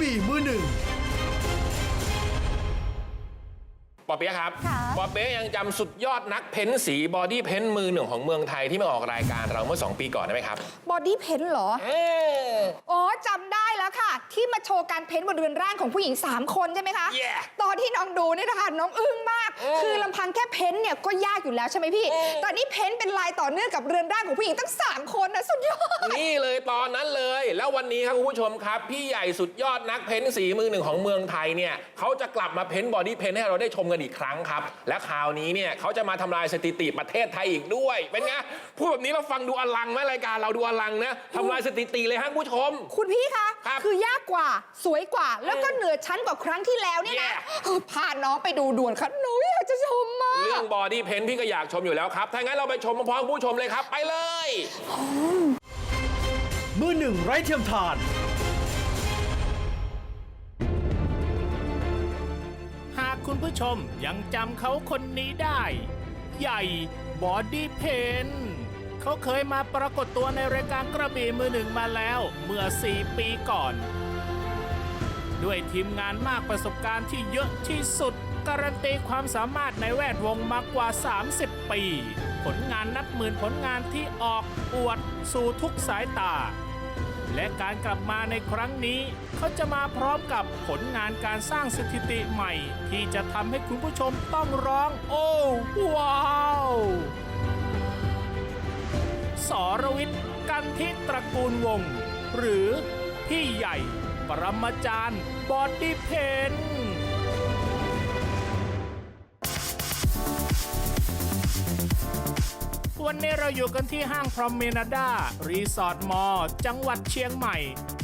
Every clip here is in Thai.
บี่มือหนึ่ง ปอเปี๊ยะครับค่ะ ปอเปี๊ยะยังจำสุดยอดนักเพ้นสีบอดี้เพ้นมือหนึ่งของเมืองไทยที่มาออกรายการเราเมื่อ 2 ปีก่อนได้ไหมครับบอดี้เพนเหรอ เอออ๋อจำได้แล้วค่ะ ที่มาโชว์การเพ้นบนเรือนร่างของผู้หญิง 3 คนใช่ไหมคะ Yeah ตอนที่น้องดูเนี่ยนะคะน้องอึ้งมากอืมคือลำพังแค่เพ้นเนี่ยก็ยากอยู่แล้วใช่ไหมพี่อืมตอนนี้เพ้นเป็นลายต่อเนื่องกับเรือนร่างของผู้หญิงตั้ง 3 คนนะสุดยอด นี่เลยตอนนั้นเลย แล้ววันนี้ครับคุณผู้ชมครับ พี่ใหญ่สุดยอดนักเพ้นสีมือหนึ่งของเมืองไทยเนี่ยเขาจะกลับมาเพ้นบอดี้เพ้นให้เราได้ชมกันอีกครั้งครับ และคราวนี้เนี่ยเขาจะมาทำลายสถิติประเทศไทยอีกด้วย เป็นไงพูดแบบนี้เราฟังดูอลังไหมรายการเราดูอลังนะทำลายสถิติเลยฮะคุณผู้ชม คุณพี่คะครับอยากกว่าสวยกว่า แล้วก็เหนือชั้นกว่าครั้งที่แล้วเนี่ยนะ Yeah เออพาน้องไปดูด่วนค่ะหนูอยากจะชมมากเรื่องบอดี้เพ้นพี่ก็อยากชมอยู่แล้วครับถ้างั้นเราไปชมพร้อมๆคุณผู้ชมเลยครับไปเลย มือหนึ่งไร้เทียมทาน คุณผู้ชมยังจำเขาคนนี้ได้ ใหญ่บอดี้เพนเขาเคยมาปรากฏตัวในรายการกระบี่มือหนึ่งมาแล้วเมื่อ 4 ปีก่อน ด้วยทีมงานมากประสบการณ์ที่เยอะที่สุด การันตีความสามารถในแวดวงมากกว่า 30 ปี ผลงานนับหมื่นผลงานที่ออกอวดสู่ทุกสายตา และการกลับมาในครั้งนี้ เขาจะมาพร้อมกับผลงานการสร้างสถิติใหม่ ที่จะทำให้คุณผู้ชมต้องร้อง โอ้ว้าวสรวิทย์กันทิตระกูลวงศหรือพี่ใหญ่ ปรมาจารย์บอดี้เพน วันนี้เราอยู่กันที่ห้างพรอมเมนาดารีสอร์ทมอลจังหวัดเชียงใหม่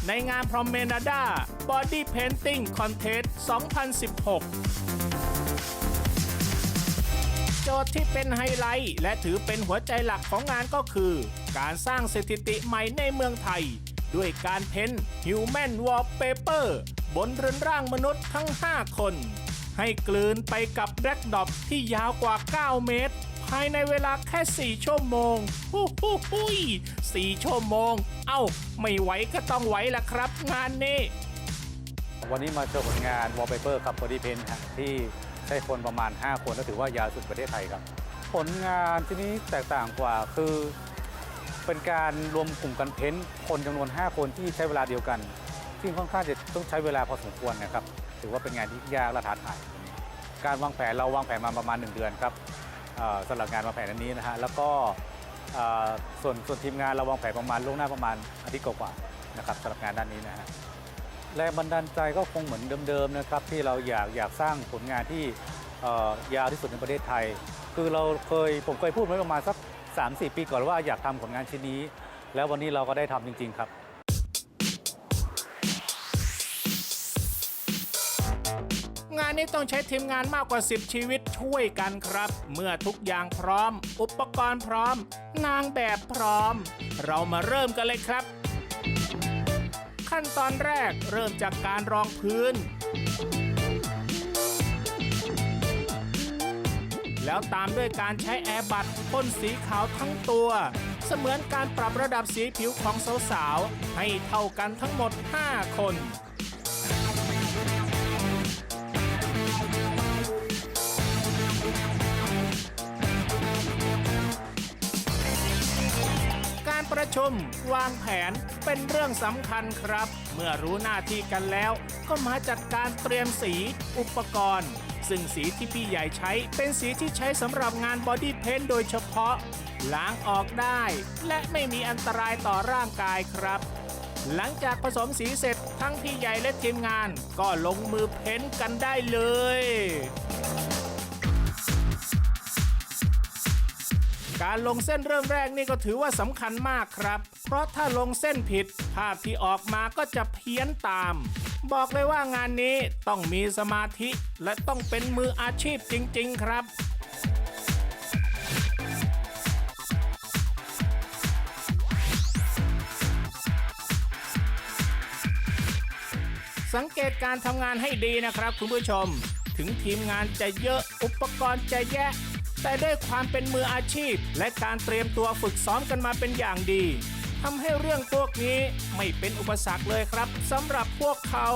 ในงานพรอมเมนาดาบอดี้เพนติ้งคอนเทส2016 โจทย์ที่เป็นไฮไลท์ และถือเป็นหัวใจหลักของงานก็คือ การสร้างสถิติใหม่ในเมืองไทย ด้วยการเพ้น Human Wallpaper บนเรือนร่างมนุษย์ทั้ง 5 คน ให้กลืนไปกับแบล็กดอปที่ยาวกว่า 9 เมตร ภายในเวลาแค่ 4 ชั่วโมงฮู้ฮู้ฮู้ย4ชั่วโมง เอ้า ไม่ไหวก็ต้องไหวละครับ งานนี้ วันนี้มาโชว์ผลงาน Wallpaper ครับ Body Paint ฮะที่ใช้คนประมาณ 5 คน และถือว่ายาวสุดประเทศไทยครับ ผลงานที่นี้แตกต่างกว่าคือ เป็นการรวมกลุ่มกันเพ้นท์คนจำนวน 5 คนที่ใช้เวลาเดียวกัน ซึ่งค่อนข้างจะต้องใช้เวลาพอสมควรนะครับ ถือว่าเป็นงานที่ยากและท้าทาย การวางแผนเราวางแผนมาประมาณ 1 เดือนครับ สำหรับงานวางแผนอันนี้นะฮะแล้วก็ส่วนส่วนทีมงานเราวางแผนประมาณล่วงหน้าประมาณอาทิตย์กว่าๆนะครับสำหรับงานด้านนี้นะฮะแรงบันดาลใจก็คงเหมือนเดิมๆนะครับที่เราอยากอยากสร้างผลงานที่ยาวที่สุดในประเทศไทย คือเราเคยผมเคยพูดไว้ประมาณสัก 3-4 ปีก่อนว่าอยากทำผลงานชิ้นนี้ แล้ววันนี้เราก็ได้ทำจริง ๆ ครับ นี้ต้องใช้ทีมงานมากกว่า 10 ชีวิตช่วยกันครับ เมื่อทุกอย่างพร้อม อุปกรณ์พร้อม นางแบบพร้อม เรามาเริ่มกันเลยครับ ขั้นตอนแรกเริ่มจากการรองพื้น แล้วตามด้วยการใช้แอร์บัตพ่นสีขาวทั้งตัว เสมือนการปรับระดับสีผิวของสาวๆให้เท่ากันทั้งหมด 5 คน ชม วางแผนเป็นเรื่องสำคัญครับ เมื่อรู้หน้าที่กันแล้ว ก็มาจัดการเตรียมสีอุปกรณ์ ซึ่งสีที่พี่ใหญ่ใช้เป็นสีที่ใช้สำหรับงานบอดี้เพนโดยเฉพาะ ล้างออกได้ และไม่มีอันตรายต่อร่างกายครับ หลังจากผสมสีเสร็จทั้งพี่ใหญ่และทีมงาน ก็ลงมือเพ้นกันได้เลย การลงเส้นเริ่มแรกนี่ก็ถือว่าสำคัญมากครับ เพราะถ้าลงเส้นผิด ภาพที่ออกมาก็จะเพี้ยนตาม บอกเลยว่างานนี้ต้องมีสมาธิและต้องเป็นมืออาชีพจริง ๆ ครับสังเกตการทำงานให้ดีนะครับคุณผู้ชม ถึงทีมงานจะเยอะอุปกรณ์จะแยะ แต่ด้วยความเป็นมืออาชีพ และการเตรียมตัวฝึกซ้อมกันมาเป็นอย่างดีทำให้เรื่องพวกนี้ไม่เป็นอุปสรรคเลยครับสำหรับพวกเขา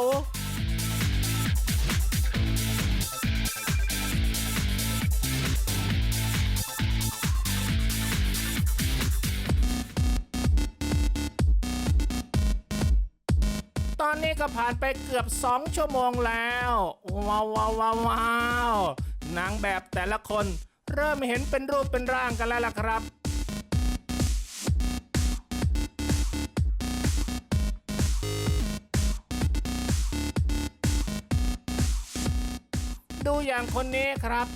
ตอนนี้ก็ผ่านไปเกือบ 2 ชั่วโมงแล้ว ว้าวว้าวว้าวว้าวนางแบบแต่ละคน เริ่มเห็นเป็นรูปเป็นร่างกันแล้วล่ะครับดูอย่างคนนี้ครับ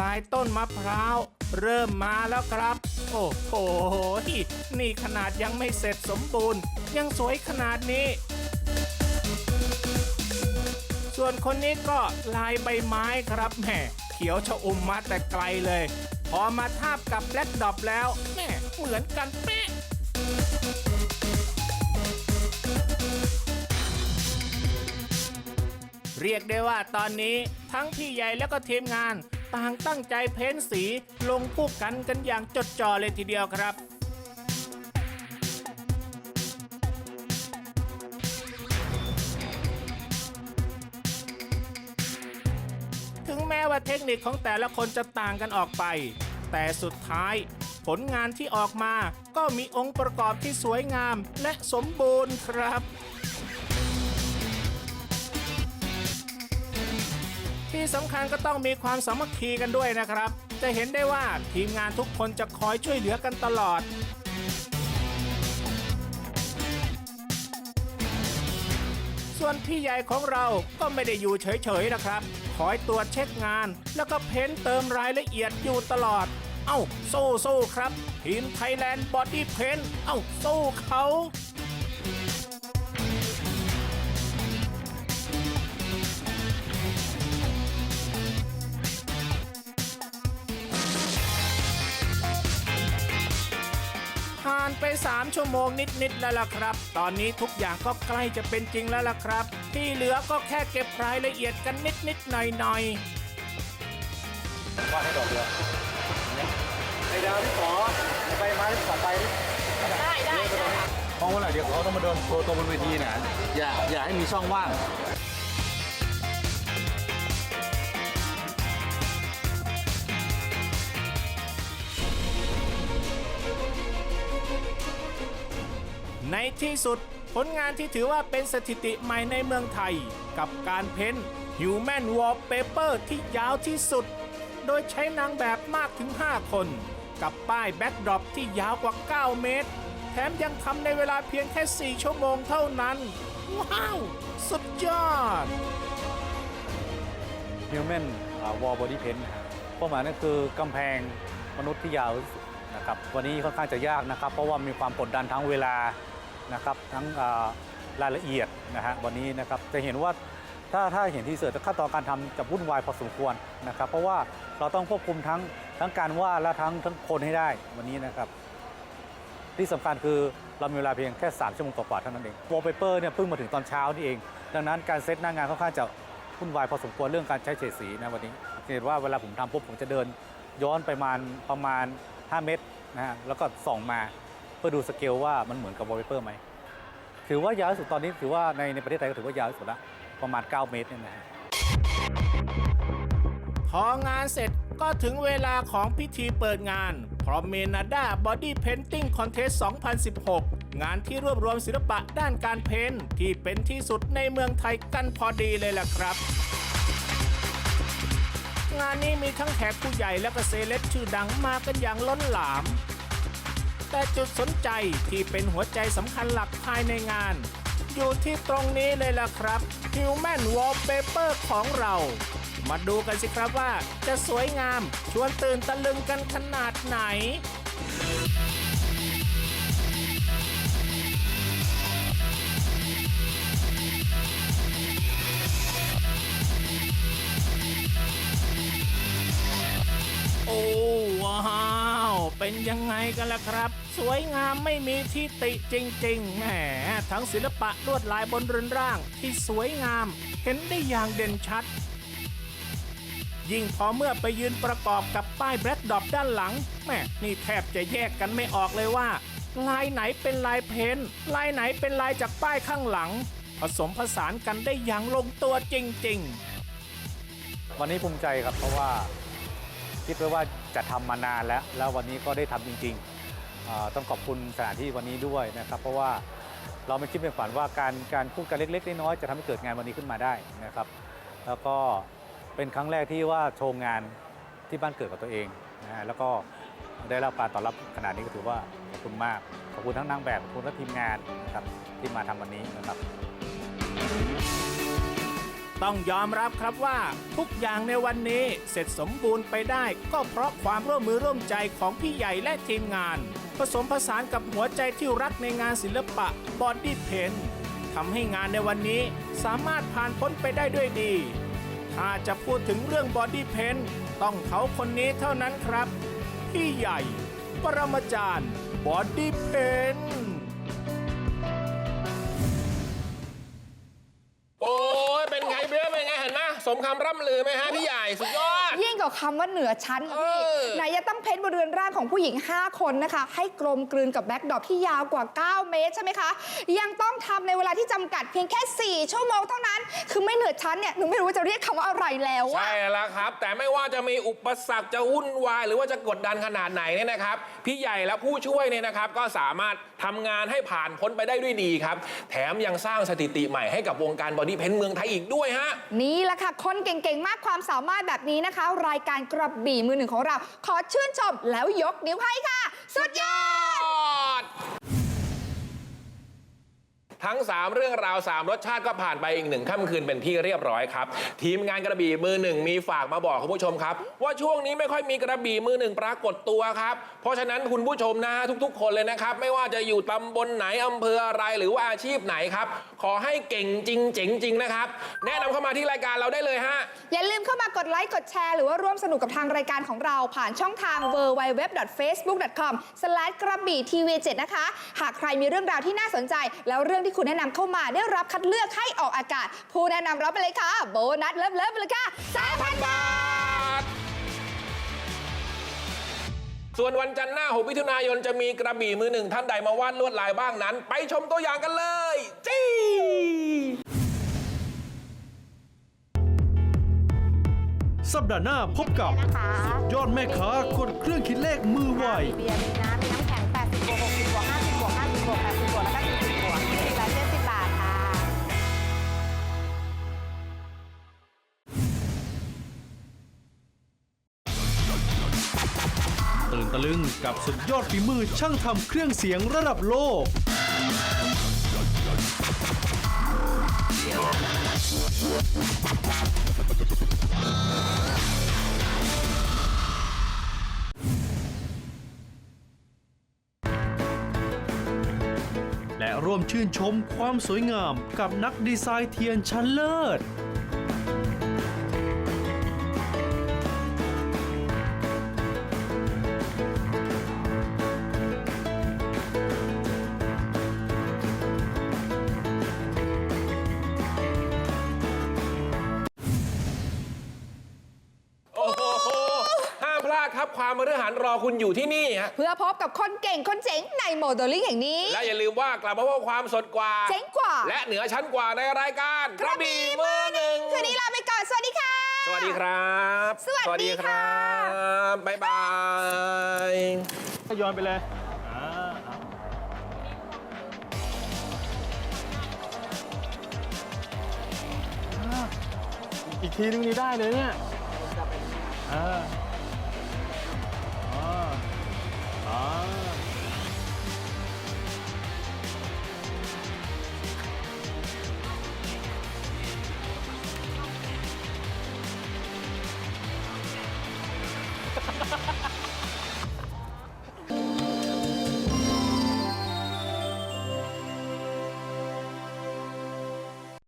ลายต้นมะพร้าว เริ่มมาแล้วครับ โอ้โห นี่ขนาดยังไม่เสร็จสมบูรณ์ ยังสวยขนาดนี้ ส่วนคนนี้ก็ลายใบไม้ครับแมเขียวชะอุ่มมาแต่ไกลเลย พอมาทาบกับแบล็กดอปแล้วแม่เหมือนกันเป๊ะเรียกได้ว่าตอนนี้ทั้งพี่ใหญ่แล้วก็ทีมงาน ต่างตั้งใจเพ้นสีลงคู่กันกันอย่างจดจ่อเลยทีเดียวครับ เทคนิคของแต่ละคนจะต่างกันออกไป แต่สุดท้าย ผลงานที่ออกมาก็มีองค์ประกอบที่สวยงามและสมบูรณ์ครับ ที่สำคัญก็ต้องมีความสามัคคีกันด้วยนะครับ จะเห็นได้ว่าทีมงานทุกคนจะคอยช่วยเหลือกันตลอด ส่วนพี่ใหญ่ของเราก็ไม่ได้อยู่เฉยๆนะครับ คอยตรวจเช็คงาน แล้วก็เพ้นเติมรายละเอียดอยู่ตลอด เอ้าสู้ๆครับ ทีมไทยแลนด์บอดี้เพนเอ้าสู้เขาานไป 3 ชั่วโมงนิดๆแล้วล่ะครับ ตอนนี้ทุกอย่างก็ใกล้จะเป็นจริงแล้วล่ะครับ ที่เหลือก็แค่เก็บรายละเอียดกันนิดๆหน่อยๆวาดให้ดอกเดียวไอ้ดาวที่ขอใบไม้ที่ขอไปได้ได้เพราะว่าเดี๋ยวเขาต้องมาเดินโชว์ตัวบนเวทีนะอย่าอย่าให้มีช่องว่าง ในที่สุดผลงานที่ถือว่าเป็นสถิติใหม่ในเมืองไทย กับการเพ้น Human Wallpaper ที่ยาวที่สุด โดยใช้นางแบบมากถึง 5 คน กับป้ายแบ็กดรอปที่ยาวกว่า 9 เมตร แถมยังทำในเวลาเพียงแค่ 4 ชั่วโมงเท่านั้น ว้าว สุดยอด Human Wall Body Paint นะฮะเป้าหมายนั่นคือกำแพงมนุษย์ที่ยาวที่สุดนะครับวันนี้ค่อนข้างจะยากนะครับ เพราะว่ามีความกดดันทั้งเวลา นะครับทั้งรายละเอียดนะฮะวันนี้นะครับจะเห็นว่าถ้าถ้าเห็นที่เสือขั้นตอนการทำจะวุ่นวายพอสมควรนะครับเพราะว่าเราต้องควบคุมทั้งทั้งการว่าและทั้งทั้งคนให้ได้วันนี้นะครับที่สำคัญคือเรามีเวลาเพียงแค่ 3 ชั่วโมงกว่าๆเท่านั้นเองวอลเปเปอร์เนี่ยเพิ่งมาถึงตอนเช้านี่เอง ดังนั้นการเซตหน้างานค่อนข้างจะวุ่นวายพอสมควรเรื่องการใช้เฉดสีนะวันนี้เห็นว่าเวลาผมทำปุ๊บผมจะเดินย้อนไปประมาณประมาณ 5 เมตรนะฮะแล้วก็ส่องมา เพื่อดูสเกลว่ามันเหมือนกับวอลเปเปอร์ไหมถือว่ายาวที่สุดตอนนี้ถือว่าในในประเทศไทยก็ถือว่ายาวที่สุดละประมาณ 9 เมตรเนี่ยนะฮะพองานเสร็จก็ถึงเวลาของพิธีเปิดงาน Promenada Body Painting Contest 2016 งานที่รวบรวมศิลปะด้านการเพ้นท์ที่เป็นที่สุดในเมืองไทยกันพอดีเลยล่ะครับ งานนี้มีทั้งแขกผู้ใหญ่และก็เซเลบชื่อดังมากันอย่างล้นหลาม แต่จุดสนใจที่เป็นหัวใจสำคัญหลักภายในงาน อยู่ที่ตรงนี้เลยล่ะครับ Human Wallpaper ของเรา มาดูกันสิครับว่าจะสวยงามชวนตื่นตะลึงกันขนาดไหน เป็นยังไงกันล่ะครับ สวยงามไม่มีที่ติจริง ๆ แหม ทั้งศิลปะลวดลายบนเรือนร่างที่สวยงาม เห็นได้อย่างเด่นชัด ยิ่งพอเมื่อไปยืนประกอบกับป้ายแบล็คดอปด้านหลังแม่นี่แทบจะแยกกันไม่ออกเลยว่า ลายไหนเป็นลายเพ้นท์ลายไหนเป็นลายจากป้ายข้างหลัง ผสมผสานกันได้อย่างลงตัวจริง ๆ วันนี้ภูมิใจครับเพราะว่าคิดไว้ว่า จะทำมานานแล้ว แล้ววันนี้ก็ได้ทำจริงๆ ต้องขอบคุณสถานที่วันนี้ด้วยนะครับ เพราะว่าเราไม่คิดไม่ฝันว่าการการพูดกันเล็กๆน้อยๆจะทำให้เกิดงานวันนี้ขึ้นมาได้นะครับ แล้วก็เป็นครั้งแรกที่ว่าโชว์งานที่บ้านเกิดกับตัวเองนะฮะแล้วก็ได้รับการตอบรับขนาดนี้ก็ถือว่าขอบคุณมากขอบคุณทั้งนางแบบขอบคุณทั้งทีมงานนะครับที่มาทำวันนี้นะครับ ต้องยอมรับครับว่าทุกอย่างในวันนี้เสร็จสมบูรณ์ไปได้ก็เพราะความร่วมมือร่วมใจของพี่ใหญ่และทีมงาน ผสมผสานกับหัวใจที่รักในงานศิลปะบอดี้เพนทำให้งานในวันนี้สามารถผ่านพ้นไปได้ด้วยดี ถ้าจะพูดถึงเรื่องบอดี้เพนต้องเขาคนนี้เท่านั้นครับ พี่ใหญ่ ปรมาจารย์บอดี้เพน มสมคำร่ำลือไหมฮะพี่ใหญ่สุดยอดยิ่งกว่าคำว่าเหนือชั้นค่ะพี่เออ ไหนจะต้องเพ้นบนเรือนร่างของผู้หญิง 5 คนนะคะ ให้กลมกลืนกับแบ็คดรอปที่ยาวกว่า 9 เมตรใช่ไหมคะ ยังต้องทำในเวลาที่จำกัดเพียงแค่ 4 ชั่วโมงเท่านั้น คือไม่เหนือชั้นเนี่ยหนูไม่รู้ว่าจะเรียกคำว่าอะไรแล้วอะ ใช่แล้วครับ แต่ไม่ว่าจะมีอุปสรรคจะวุ่นวาย หรือว่าจะกดดันขนาดไหนเนี่ยนะครับ พี่ใหญ่และผู้ช่วยเนี่ยนะครับ ก็สามารถทำงานให้ผ่านพ้นไปได้ด้วยดีครับ แถมยังสร้างสถิติใหม่ให้กับวงการบอดี้เพนท์เมืองไทยอีกด้วยฮะ นี่แหละค่ะ คนเก่งๆ มากความสามารถแบบนี้นะคะรายการกระบี่มือหนึ่งของเรา ขอชื่นชมแล้วยกนิ้วให้ค่ะ สุดยอดยอด ทั้ง 3 เรื่องราว 3 รสชาติก็ผ่านไปอีกหนึ่งค่ำคืนเป็นที่เรียบร้อยครับ ทีมงานกระบี่มือหนึ่งมีฝากมาบอกคุณผู้ชมครับ ว่าช่วงนี้ไม่ค่อยมีกระบี่มือหนึ่งปรากฏตัวครับ เพราะฉะนั้นคุณผู้ชมนะทุกๆ คนเลยนะครับ ไม่ว่าจะอยู่ตำบลไหนอำเภออะไรหรือว่าอาชีพไหนครับ ขอให้เก่งจริงเจ๋งจริงนะครับแนะนำเข้ามาที่รายการเราได้เลยฮะ อย่าลืมเข้ามากดไลค์กดแชร์หรือว่าร่วมสนุกกับทางรายการของเราผ่านช่องทาง w w w f a c e b o o k c o m กระบี่ทีวี7นะคะ หากใครมีเรื่องราวที่น่าสนใจแล้วเรื่องที่คุณแนะนำเข้ามาได้รับคัดเลือกให้ออกอากาศ ผู้แนะนำรับไปเลยค่ะ โบนัสเลิฟเลิฟไปเลยค่ะ3,000บาท ส่วนวันจันทร์หน้า 6 มิถุนายนจะมีกระบี่มือหนึ่งท่านใดมาวาดลวดลายบ้างนั้น ไปชมตัวอย่างกันเลย จี้สัปดาห์หน้าพบกับ นะคะยอดแม่ค้ากดเครื่องคิดเลขมือไว มีเบียร์มีน้ำมีน้ำแข็ง80บวก60บวก50บวกะลึงกับสุดยอดฝีมือช่างทำเครื่องเสียงระดับโลก และร่วมชื่นชมความสวยงามกับนักดีไซน์เทียนชั้นเลิศ ครับความมฤหันรอคุณอยู่ที่นี่ฮะเพื่อพบกับคนเก่งคนเจ๋งในโมเดลลิ่งแห่งนี้ และอย่าลืมว่ากลับมาพบความสดกว่า เจ๋งกว่า และเหนือชั้นกว่าในรายการกระบี่มือหนึ่งคืนนี้ลาไปก่อน สวัสดีค่ะ สวัสดีครับ สวัสดีค่ะบบ๊ายบายโยนไปเลยอีกทีนึงนี่ได้เลยเนี่ย เออ 아.